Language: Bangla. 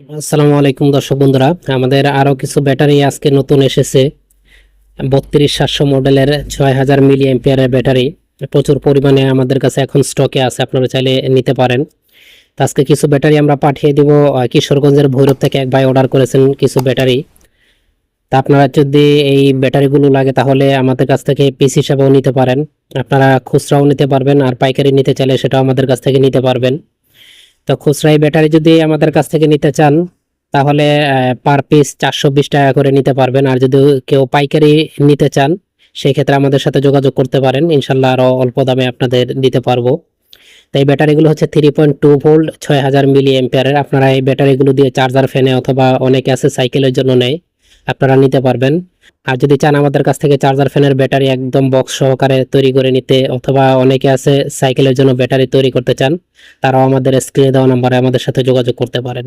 আসসালামু আলাইকুম দর্শক বন্ধুরা, আমাদের আরও কিছু ব্যাটারি আজকে নতুন এসেছে। বত্রিশ সাতশো মডেলের ছয় হাজার মিলি এম্পিয়ারের ব্যাটারি, প্রচুর পরিমাণে আমাদের কাছে এখন স্টকে আছে, আপনারা চাইলে নিতে পারেন। তো আজকে কিছু ব্যাটারি আমরা পাঠিয়ে দিব কিশোরগঞ্জের ভৈরব থেকে এক ভাই অর্ডার করেছেন কিছু ব্যাটারি। তা আপনারা যদি এই ব্যাটারিগুলো লাগে তাহলে আমাদের কাছ থেকে পিস হিসাবেও নিতে পারেন। আপনারা খুচরাও নিতে পারবেন আর পাইকারি নিতে চাইলে সেটাও আমাদের কাছ থেকে নিতে পারবেন। তো খুচরাই ব্যাটারি যদি আমাদের কাছ থেকে নিতে চান, তাহলে পার পিস চারশো বিশ টাকা করে নিতে পারবেন। আর যদি কেউ পাইকারি নিতে চান সেই ক্ষেত্রে আমাদের সাথে যোগাযোগ করতে পারেন। ইনশাল্লাহ আরও অল্প দামে আপনাদের দিতে পারব। তো এই ব্যাটারিগুলো হচ্ছে থ্রি পয়েন্ট টু ভোল্ট, ছয় হাজার মিলি এম্পিয়ারের। আপনারা এই ব্যাটারিগুলো দিয়ে চার্জার ফ্যানে অথবা অনেকে আছে সাইকেলের জন্য নেয়। আপনারা নিতে পারবেন। আর যদি চান আমাদের কাছ থেকে চার্জার ফ্যানের ব্যাটারি একদম বক্স সহকারে তৈরি করে নিতে অথবা অনেকে আছে সাইকেলের জন্য ব্যাটারি তৈরি করতে চান, তারাও আমাদের স্ক্রিনে দেওয়া নাম্বারে আমাদের সাথে যোগাযোগ করতে পারেন।